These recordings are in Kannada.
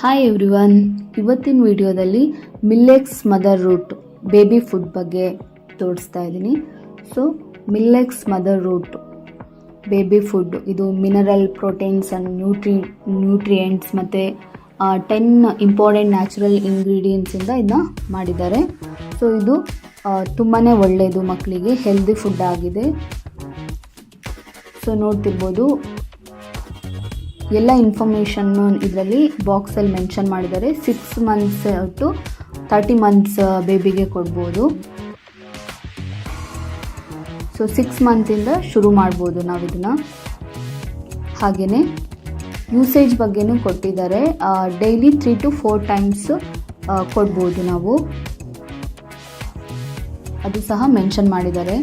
ಹಾಯ್ ಎವ್ರಿವನ್ ಇವತ್ತಿನ ವಿಡಿಯೋದಲ್ಲಿ ಮಿಲ್ಲೆಕ್ಸ್ ಮದರ್ ರೂಟ್ ಬೇಬಿ ಫುಡ್ ಬಗ್ಗೆ ತೋರಿಸ್ತಾ ಇದ್ದೀನಿ. ಸೊ ಮಿಲ್ಲೆಕ್ಸ್ ಮದರ್ ರೂಟ್ ಬೇಬಿ ಫುಡ್ ಇದು mineral proteins and nutri nutrients ಮತ್ತು ಟೆನ್ ಇಂಪಾರ್ಟೆಂಟ್ ನ್ಯಾಚುರಲ್ ಇಂಗ್ರೀಡಿಯೆಂಟ್ಸಿಂದ ಇದನ್ನ ಮಾಡಿದ್ದಾರೆ. ಸೊ ಇದು ತುಂಬಾ ಒಳ್ಳೆಯದು ಮಕ್ಕಳಿಗೆ ಹೆಲ್ದಿ ಫುಡ್ ಆಗಿದೆ. ಸೊ ನೋಡ್ತಿರ್ಬೋದು ಎಲ್ಲ ಇನ್ಫಾರ್ಮೇಷನ್ನು ಇದರಲ್ಲಿ ಬಾಕ್ಸಲ್ಲಿ ಮೆನ್ಷನ್ ಮಾಡಿದ್ದಾರೆ. Six months to thirty months ಬೇಬಿಗೆ ಕೊಡ್ಬೋದು. ಸೊ ಸಿಕ್ಸ್ ಮಂತಿಂದ ಶುರು ಮಾಡ್ಬೋದು ನಾವು ಇದನ್ನು. ಹಾಗೆಯೇ ಯೂಸೇಜ್ ಬಗ್ಗೆನೂ ಕೊಟ್ಟಿದ್ದಾರೆ. Daily three to four times ಕೊಡ್ಬೋದು ನಾವು. ಅದು ಸಹ ಮೆನ್ಷನ್ ಮಾಡಿದ್ದಾರೆ.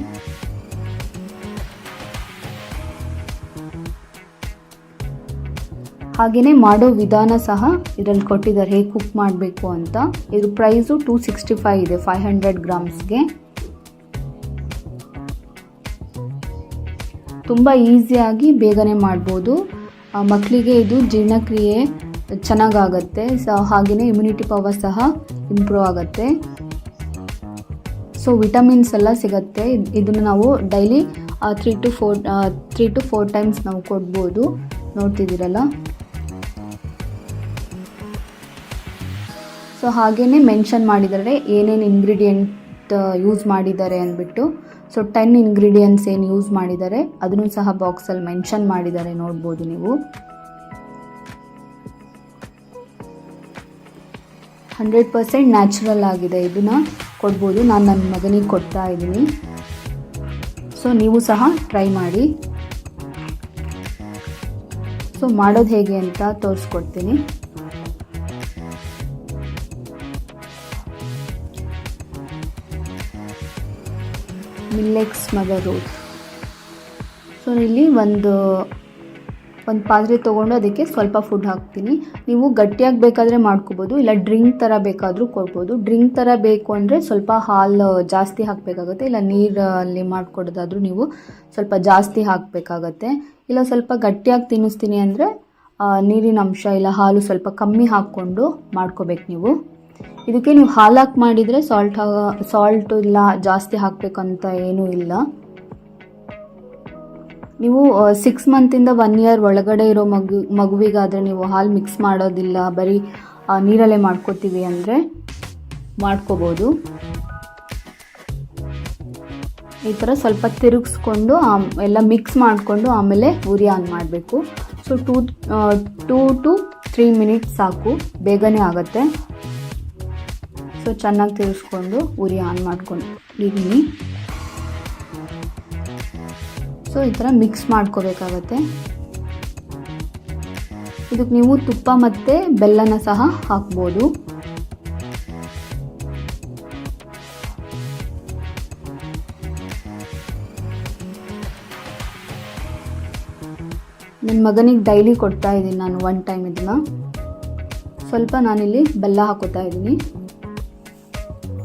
ಹಾಗೆಯೇ ಮಾಡೋ ವಿಧಾನ ಸಹ ಇದರಲ್ಲಿ ಕೊಟ್ಟಿದ್ದಾರೆ. ಹೇಗೆ ಕುಕ್ ಮಾಡಬೇಕು ಅಂತ. ಇದ್ರ ಪ್ರೈಸು ಟೂ ಸಿಕ್ಸ್ಟಿ ಫೈವ್ ಇದೆ ಫೈವ್ ಹಂಡ್ರೆಡ್ ಗ್ರಾಮ್ಸ್ಗೆ ತುಂಬ ಈಸಿಯಾಗಿ ಬೇಗನೆ ಮಾಡ್ಬೋದು. ಮಕ್ಕಳಿಗೆ ಇದು ಜೀರ್ಣಕ್ರಿಯೆ ಚೆನ್ನಾಗಾಗತ್ತೆ. ಸೊ ಹಾಗೆಯೇ ಇಮ್ಯುನಿಟಿ ಪವರ್ ಸಹ ಇಂಪ್ರೂವ್ ಆಗುತ್ತೆ. ಸೊ ವಿಟಮಿನ್ಸ್ ಎಲ್ಲ ಸಿಗುತ್ತೆ. ಇದ್- ಇದನ್ನು ನಾವು daily three to four three to four times ನಾವು ಕೊಡ್ಬೋದು. ನೋಡ್ತಿದ್ದೀರಲ್ಲ? ಸೊ ಹಾಗೆಯೇ ಮೆನ್ಷನ್ ಮಾಡಿದ್ದಾರೆ, ಏನೇನು ಇಂಗ್ರೀಡಿಯೆಂಟ್ ಯೂಸ್ ಮಾಡಿದ್ದಾರೆ ಅಂದ್ಬಿಟ್ಟು. ಸೊ ಟೆನ್ ಇಂಗ್ರೀಡಿಯೆಂಟ್ಸ್ ಏನು ಯೂಸ್ ಮಾಡಿದ್ದಾರೆ, ಅದನ್ನು ಸಹ ಬಾಕ್ಸಲ್ಲಿ ಮೆನ್ಷನ್ ಮಾಡಿದ್ದಾರೆ, ನೋಡ್ಬೋದು ನೀವು. ಹಂಡ್ರೆಡ್ ಪರ್ಸೆಂಟ್ ನ್ಯಾಚುರಲ್ ಆಗಿದೆ ಇದನ್ನು ಕೊಡ್ಬೋದು. ನಾನು ನನ್ನ ಮಗನಿಗೆ ಕೊಡ್ತಾ ಇದ್ದೀನಿ. ಸೊ ನೀವು ಸಹ ಟ್ರೈ ಮಾಡಿ. ಸೊ ಮಾಡೋದು ಹೇಗೆ ಅಂತ ತೋರಿಸ್ಕೊಡ್ತೀನಿ. ಮಿಲ್ಲೆಕ್ಸ್ ಮದರ್ ರೋಸ್ ಸೊ ಇಲ್ಲಿ ಒಂದು ಒಂದು ಪಾತ್ರೆ ತೊಗೊಂಡು ಅದಕ್ಕೆ ಸ್ವಲ್ಪ ಫುಡ್ ಹಾಕ್ತೀನಿ. ನೀವು ಗಟ್ಟಿಯಾಗಿ ಬೇಕಾದರೆ ಮಾಡ್ಕೋಬೋದು, ಇಲ್ಲ ಡ್ರಿಂಕ್ ಥರ ಬೇಕಾದರೂ ಕೊಡ್ಬೋದು. ಡ್ರಿಂಕ್ ಥರ ಬೇಕು ಅಂದರೆ ಸ್ವಲ್ಪ ಹಾಲು ಜಾಸ್ತಿ ಹಾಕಬೇಕಾಗುತ್ತೆ, ಇಲ್ಲ ನೀರಲ್ಲಿ ಮಾಡಿಕೊಡೋದಾದರೂ ನೀವು ಸ್ವಲ್ಪ ಜಾಸ್ತಿ ಹಾಕಬೇಕಾಗತ್ತೆ. ಇಲ್ಲ ಸ್ವಲ್ಪ ಗಟ್ಟಿಯಾಗಿ ತಿನ್ನಿಸ್ತೀನಿ ಅಂದರೆ ನೀರಿನ ಅಂಶ, ಇಲ್ಲ ಹಾಲು ಸ್ವಲ್ಪ ಕಮ್ಮಿ ಹಾಕ್ಕೊಂಡು ಮಾಡ್ಕೋಬೇಕು ನೀವು. ಇದಕ್ಕೆ ನೀವು ಹಾಲು ಹಾಕಿ ಮಾಡಿದರೆ ಸಾಲ್ಟ್ ಸಾಲ್ಟ್ ಇಲ್ಲ, ಜಾಸ್ತಿ ಹಾಕಬೇಕಂತ ಏನೂ ಇಲ್ಲ. ನೀವು ಸಿಕ್ಸ್ ಮಂತಿಂದ ಒನ್ ಇಯರ್ ಒಳಗಡೆ ಇರೋ ಮಗು, ಮಗುವಿಗಾದರೆ ನೀವು ಹಾಲು ಮಿಕ್ಸ್ ಮಾಡೋದಿಲ್ಲ, ಬರೀ ನೀರಲ್ಲೇ ಮಾಡ್ಕೋತೀವಿ ಅಂದರೆ ಮಾಡ್ಕೋಬೋದು. ಈ ಥರ ಸ್ವಲ್ಪ ತಿರುಗಿಸ್ಕೊಂಡು ಎಲ್ಲ ಮಿಕ್ಸ್ ಮಾಡಿಕೊಂಡು ಆಮೇಲೆ ಉರಿ ಆನ್ ಮಾಡಬೇಕು. So two two to three minutes ಸಾಕು, ಬೇಗನೆ ಆಗುತ್ತೆ. ಸೊ ಚೆನ್ನಾಗಿ ತಿರ್ಸ್ಕೊಂಡು ಉರಿ ಆನ್ ಮಾಡ್ಕೊಂಡಿದ್ದೀನಿ ಸೊ ಈ ಥರ ಮಿಕ್ಸ್ ಮಾಡ್ಕೋಬೇಕಾಗತ್ತೆ. ಇದಕ್ಕೆ ನೀವು ತುಪ್ಪ ಮತ್ತು ಬೆಲ್ಲನ ಸಹ ಹಾಕ್ಬೋದು. ನನ್ನ ಮಗನಿಗೆ ಡೈಲಿ ಕೊಡ್ತಾ ಇದ್ದೀನಿ ನಾನು ಒನ್ ಟೈಮ್ ಇದನ್ನು. ಸ್ವಲ್ಪ ನಾನಿಲ್ಲಿ ಬೆಲ್ಲ ಹಾಕೋತಾ ಇದ್ದೀನಿ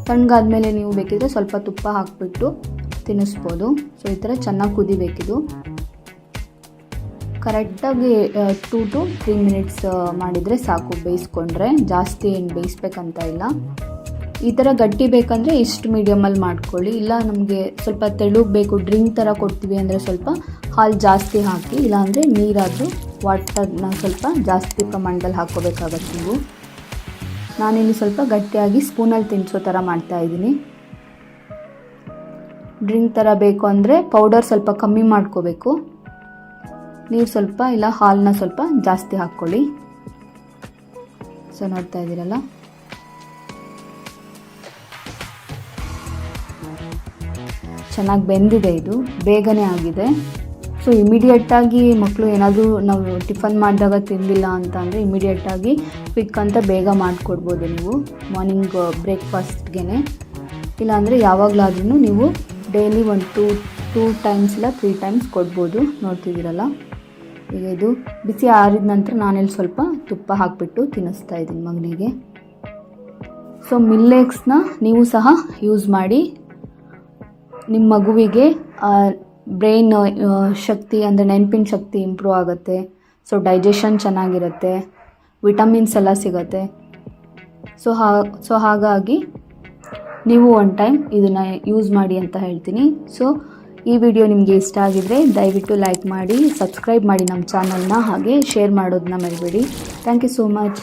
ತಣ್ಣಗಾದ್ಮೇಲೆ ನೀವು ಬೇಕಿದ್ರೆ ಸ್ವಲ್ಪ ತುಪ್ಪ ಹಾಕಿಬಿಟ್ಟು ತಿನ್ನಿಸ್ಬೋದು. ಸೊ, ಈ ಥರ ಚೆನ್ನಾಗಿ ಕುದಿಬೇಕಿದು. ಕರೆಕ್ಟಾಗಿ ಟೂ ಟು ತ್ರೀ ಮಿನಿಟ್ಸ್ ಮಾಡಿದರೆ ಸಾಕು. ಬೇಯಿಸ್ಕೊಂಡ್ರೆ ಜಾಸ್ತಿ ಏನು ಬೇಯಿಸ್ಬೇಕಂತ ಇಲ್ಲ. ಈ ಥರ ಗಟ್ಟಿ ಬೇಕಂದರೆ ಇಷ್ಟು ಮೀಡಿಯಮಲ್ಲಿ ಮಾಡ್ಕೊಳ್ಳಿ. ಇಲ್ಲ ನಮಗೆ ಸ್ವಲ್ಪ ತೆಳುಗೆ ಬೇಕು, ಡ್ರಿಂಕ್ ಥರ ಕೊಡ್ತೀವಿ ಅಂದರೆ ಸ್ವಲ್ಪ ಹಾಲು ಜಾಸ್ತಿ ಹಾಕಿ, ಇಲ್ಲಾಂದರೆ ನೀರಾದರೂ ವಾಟರ್ನ ಸ್ವಲ್ಪ ಜಾಸ್ತಿ ಪ್ರಮಾಣದಲ್ಲಿ ಹಾಕ್ಕೋಬೇಕಾಗತ್ತೆ ನೀವು. ನಾನಿಲ್ಲಿ ಸ್ವಲ್ಪ ಗಟ್ಟಿಯಾಗಿ ಸ್ಪೂನಲ್ಲಿ ತಿನ್ನಿಸೋ ಥರ ಮಾಡ್ತಾ ಇದ್ದೀನಿ. ಡ್ರಿಂಕ್ ಥರ ಬೇಕು ಅಂದರೆ ಪೌಡರ್ ಸ್ವಲ್ಪ ಕಮ್ಮಿ ಮಾಡ್ಕೋಬೇಕು. ನೀರು ಸ್ವಲ್ಪ ಇಲ್ಲ ಹಾಲನ್ನ ಸ್ವಲ್ಪ ಜಾಸ್ತಿ ಹಾಕ್ಕೊಳ್ಳಿ. ಸೊ, ನೋಡ್ತಾ ಇದ್ದೀರಲ್ಲ? ಚೆನ್ನಾಗಿ ಬೆಂದಿದೆ ಇದು. ಬೇಗನೆ ಆಗಿದೆ. ಸೊ ಇಮಿಡಿಯೇಟಾಗಿ ಮಕ್ಕಳು ಏನಾದರೂ ನಾವು ಟಿಫನ್ ಮಾಡಿದಾಗ ತಿಂದಿಲ್ಲ ಅಂತ ಅಂದರೆ ಇಮಿಡಿಯೇಟಾಗಿ ಕ್ವಿಕ್ ಅಂತ ಬೇಗ ಮಾಡಿಕೊಡ್ಬೋದು ನೀವು ಮಾರ್ನಿಂಗ್ ಬ್ರೇಕ್ಫಾಸ್ಟ್ಗೆ ಇಲ್ಲಾಂದರೆ ಯಾವಾಗಲಾದ್ರೂ ನೀವು ಡೈಲಿ ಒಂದು ಟೂ ಟೂ ಟೈಮ್ಸ್ ಇಲ್ಲ ತ್ರೀ ಟೈಮ್ಸ್ ಕೊಡ್ಬೋದು. ನೋಡ್ತಿದ್ದೀರಲ್ಲ? ಈಗ ಇದು ಬಿಸಿ ಆರಿದ ನಂತರ ನಾನಿಲ್ಲಿ ಸ್ವಲ್ಪ ತುಪ್ಪ ಹಾಕಿಬಿಟ್ಟು ತಿನ್ನಿಸ್ತಾ ಇದ್ದೀನಿ ಮಗನಿಗೆ. ಸೊ ಮಿಲ್ಲೆಕ್ಸ್ನ ನೀವು ಸಹ ಯೂಸ್ ಮಾಡಿ, ನಿಮ್ಮ ಮಗುವಿಗೆ ಬ್ರೈನ್ ಶಕ್ತಿ ಅಂದರೆ ನೆನಪಿನ ಶಕ್ತಿ ಇಂಪ್ರೂವ್ ಆಗುತ್ತೆ. ಸೊ ಡೈಜೆಷನ್ ಚೆನ್ನಾಗಿರುತ್ತೆ. ವಿಟಮಿನ್ಸ್ ಎಲ್ಲ ಸಿಗುತ್ತೆ. ಸೊ ಹಾ ಸೊ ಹಾಗಾಗಿ ನೀವು ಒನ್ ಟೈಮ್ ಇದನ್ನು ಯೂಸ್ ಮಾಡಿ ಅಂತ ಹೇಳ್ತೀನಿ. ಸೊ ಈ ವಿಡಿಯೋ ನಿಮಗೆ ಇಷ್ಟ ಆಗಿದ್ದರೆ ದಯವಿಟ್ಟು ಲೈಕ್ ಮಾಡಿ ಸಬ್ಸ್ಕ್ರೈಬ್ ಮಾಡಿ ನಮ್ಮ ಚಾನಲ್ನ ಹಾಗೆ ಶೇರ್ ಮಾಡೋದನ್ನ ಮರಿಬೇಡಿ. Thank you so much